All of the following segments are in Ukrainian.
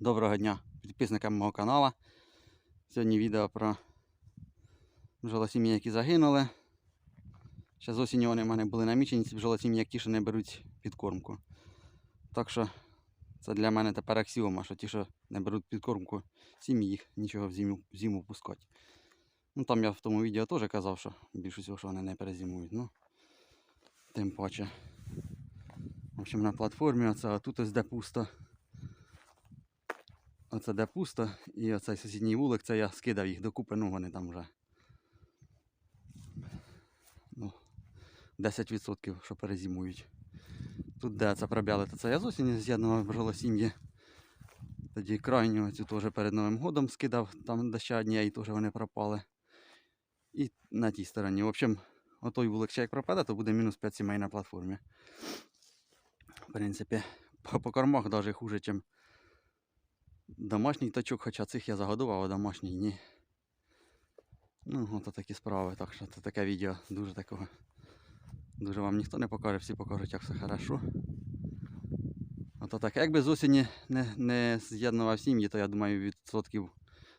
Доброго дня підписникам мого каналу. Сьогодні відео про бджолосім'ї, які загинули. Ще з осені вони в мене були намічені, ці як ті, що не беруть підкормку. Так що це для мене тепер аксіома, що ті, що не беруть підкормку, сім'ї їх нічого в зиму, в зиму пускати. Ну там я в тому відео теж казав, що більше всього, що вони не перезимують. Ну, тим паче. В общем, на платформі оце, а тут ось де пусто. Оце де пусто, і оцей сусідній вулик, це я скидав їх докупи, ну вони там вже. Ну, 10% що перезимують. Тут де це пробяли, то це я з осені з'єднував бджолосім'ї. Тоді крайню цю теж перед Новим годом скидав, там де ще одні, і теж вони пропали. І на тій стороні. В общем, отой вулик ще як пропаде, то буде мінус 5 сімей на платформі. В принципі, по, по кормах навіть хуже, ніж домашній точок, хоча цих я загодував, а домашній ні. Ну, ото такі справи. Так що це таке відео дуже такого. Дуже вам ніхто не покаже, всі покажуть, як все хорошо. Ото таке. Якби з осені не, не з'єднував сім'ї, то я думаю, відсотків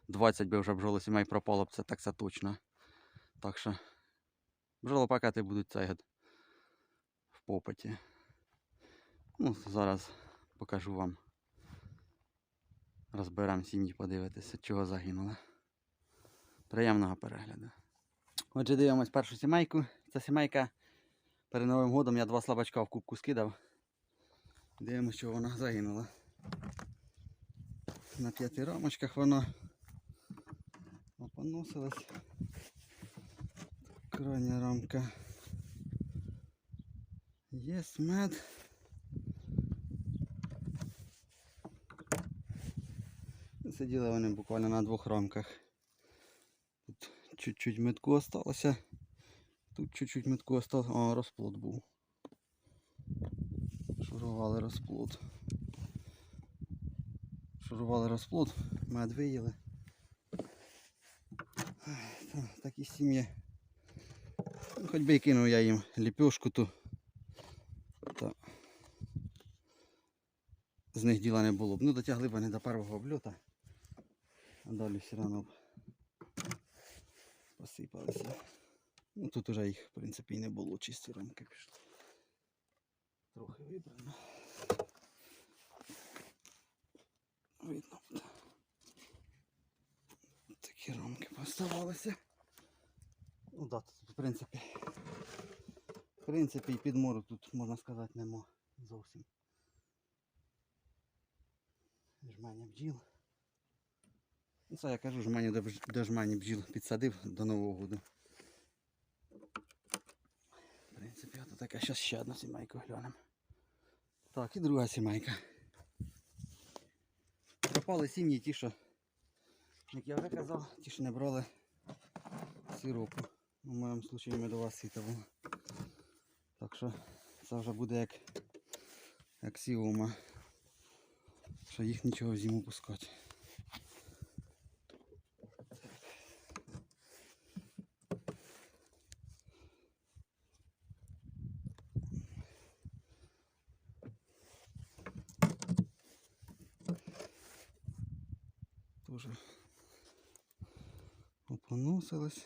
20 би вже бджолосімей пропало б це так це точно. Так що бджолопакети будуть цей год в попиті. Ну, зараз покажу вам. Розберемо сім'ї, подивитися, чого загинули. Приємного перегляду. Отже, дивимось першу сімейку. Ця сімейка перед Новим годом я два слабачка в кубку скидав. Дивимось, що вона загинула. На п'яти рамочках вона опоносилась. Крайня рамка. Є мед. Сиділи вони буквально на двох рамках. Тут чуть-чуть метку осталося. Тут чуть-чуть метку осталося. О, розплод був. Шурували розплод. Шурували розплод, мед виїли. Ай, та- Такі сім'ї. Ну, хоч би і кинув я їм ліпешку ту. Та з них діла не було б. Ну дотягли б вони до першого обльота. А далі все одно посипалися. Ну тут уже їх, в принципі, і не було, чисті рамки пішли. Трохи вибрано. Видно. Такі рамки поставалися. Ну да, тут, в принципі. В принципі, і підмору тут, можна сказати, нема зовсім. Жмання бджіл. Ну це я кажу, жмання до, до жмання бджіл підсадив до Нового року. В принципі, ото така зараз ще одна сімейка глянемо. Так, і друга сімейка. Пропали сім'ї ті, що, як я вже казав, ті, що не брали сиропу. У моєму случаї медова сита була. Так що це вже буде як аксіома, що їх нічого в зиму пускати. Тоже опоносилась.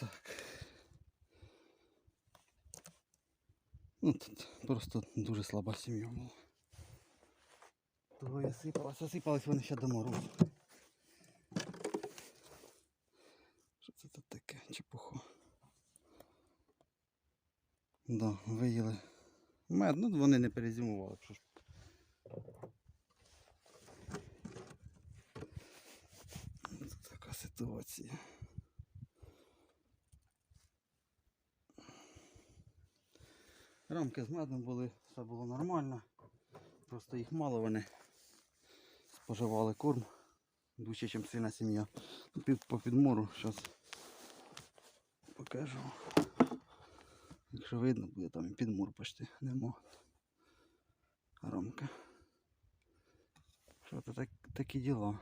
Так. Ну, тут просто дуже слаба сім'я була. Я сипалася, сипались вони ще до морозу. Да, виїли. Мед, ну вони не перезимували. Це така ситуація. Рамки з медом були, все було нормально. Просто їх мало вони споживали корм дужче, ніж сильна сім'я. По підмору зараз покажу. Якщо видно, буде там і підмур почти нема. Рамка. Що це так, такі діла?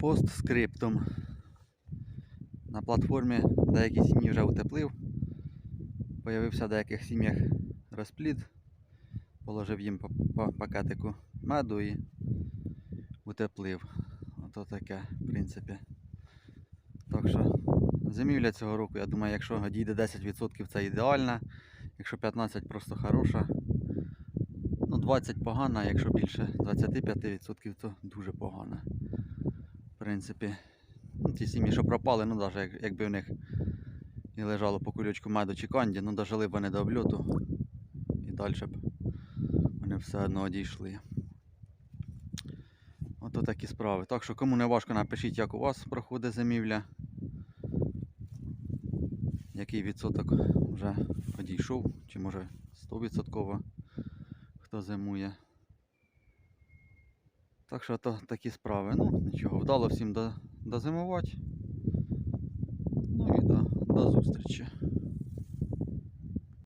Постскриптом. На на платформі деякі сім'ї вже утеплив. Появився в деяких сім'ях розплід. Положив їм по, по пакетику меду і утеплив. Ото таке, в принципі. Так що зимівля цього року, я думаю, якщо дійде 10% це ідеальна, якщо 15% просто хороша. Ну, 20 погана, якщо більше 25%, то дуже погана. В принципі, ну, ті сім'ї, що пропали, ну навіть якби в них і лежало по кульочку меду чи канді, ну дожили б вони до обльоту і далі б вони все одно одійшли. Ото такі справи. Так що кому не важко, напишіть, як у вас проходить зимівля. Який відсоток вже одійшов, чи може 100% хто зимує. Так що то такі справи. Ну, нічого, вдало всім дозимувати. Ну і до, до зустрічі.